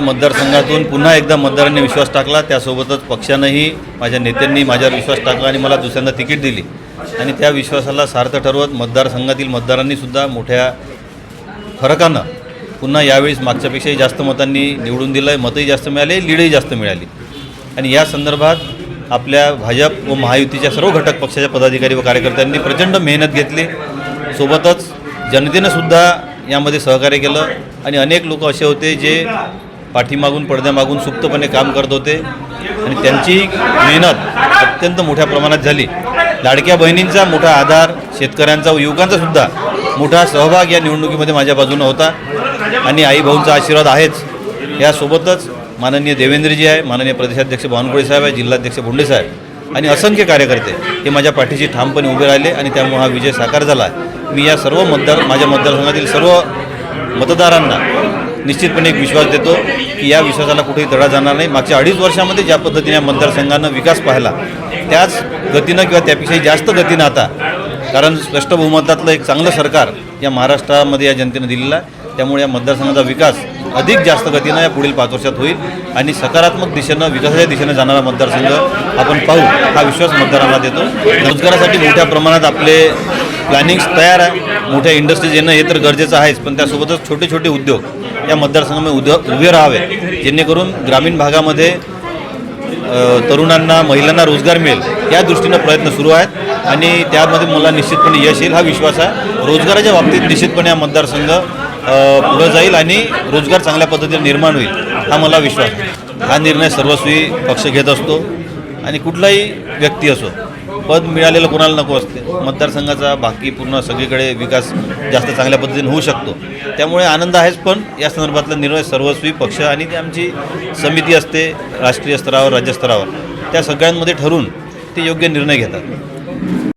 मतदारसंघातून पुन्हा एकदा मतदारांनी विश्वास टाकला. त्यासोबतच पक्षानंही माझ्या नेत्यांनी माझ्यावर विश्वास टाकला आणि मला दुसऱ्यांदा तिकीट दिली. आणि त्या विश्वासाला सार्थ ठरवत मतदारसंघातील मतदारांनीसुद्धा मोठ्या फरकानं पुन्हा यावेळेस मागच्यापेक्षाही जास्त मतांनी निवडून दिलं आहे मतही जास्त मिळाले लीडही जास्त मिळाली. आणि या संदर्भात आपल्या भाजप व महायुतीच्या सर्व घटक पक्षाच्या पदाधिकारी व कार्यकर्त्यांनी प्रचंड मेहनत घेतली. सोबतच जनतेनंसुद्धा यामध्ये सहकार्य केलं. आणि अनेक लोक असे होते जे पाठीमागून पडद्यामागून सुप्तपणे काम करत होते. आणि त्यांची मेहनत अत्यंत मोठ्या प्रमाणात झाली. लाडक्या बहिणींचा मोठा आधार शेतकऱ्यांचा व युवकांचा सुद्धा मोठा सहभाग या निवडणुकीमध्ये माझ्या बाजूनं होता. आणि आई भाऊंचा आशीर्वाद आहेच. यासोबतच माननीय देवेंद्रजी आहे माननीय प्रदेशाध्यक्ष बावनकुळे साहेब आहे जिल्हाध्यक्ष भोंडे साहेब आणि असंख्य कार्यकर्ते हे माझ्या पाठीशी ठामपणे उभे राहिले आणि त्यामुळे हा विजय साकार झाला. मी या सर्व मतदार माझ्या मतदारसंघातील सर्व मतदारांना निश्चितपणे एक विश्वास देतो की या विश्वासाला कुठेही तडा जाणार नाही. मागच्या अडीच वर्षामध्ये ज्या पद्धतीने या मतदारसंघानं विकास पाहिला त्याच गतीनं किंवा त्यापेक्षाही जास्त गतीनं आता कारण स्पष्ट बहुमतातलं एक चांगलं सरकार या महाराष्ट्रामध्ये या जनतेनं दिलेलं आहे. त्यामुळे या मतदारसंघाचा विकास अधिक जास्त गतीनं या पुढील पाच वर्षात होईल आणि सकारात्मक दिशेनं विकासाच्या दिशेनं जाणारा मतदारसंघ आपण पाहू हा विश्वास मतदारांना देतो. रोजगारासाठी मोठ्या प्रमाणात आपले प्लॅनिंग्स तयार आहे. मोठ्या इंडस्ट्रीज येणं हे तर गरजेचं आहेच पण त्यासोबतच छोटे छोटे उद्योग या मतदारसंघामध्ये उद्या उभे राहावे जेणेकरून ग्रामीण भागामध्ये तरुणांना महिलांना रोजगार मिळेल. या दृष्टीनं प्रयत्न सुरू आहेत आणि त्यामध्ये मला निश्चितपणे यश येईल हा विश्वास आहे. रोजगाराच्या बाबतीत निश्चितपणे हा मतदारसंघ पुढं जाईल आणि रोजगार चांगल्या पद्धतीने निर्माण होईल हा मला विश्वास हा निर्णय सर्वस्वी पक्ष घेत असतो. आणि कुठलाही व्यक्ती असो पद मिळालेलं कोणाला नको असते. मतदारसंघाचा बाकी पूर्ण सगळीकडे विकास जास्त चांगल्या पद्धतीने होऊ शकतो. त्यामुळे आनंद आहेच पण या संदर्भातला निर्णय सर्वस्वी पक्ष आणि ती आमची समिती असते राष्ट्रीय स्तरावर राज्यस्तरावर. त्या सगळ्यांमध्ये ठरून ते योग्य निर्णय घेतात.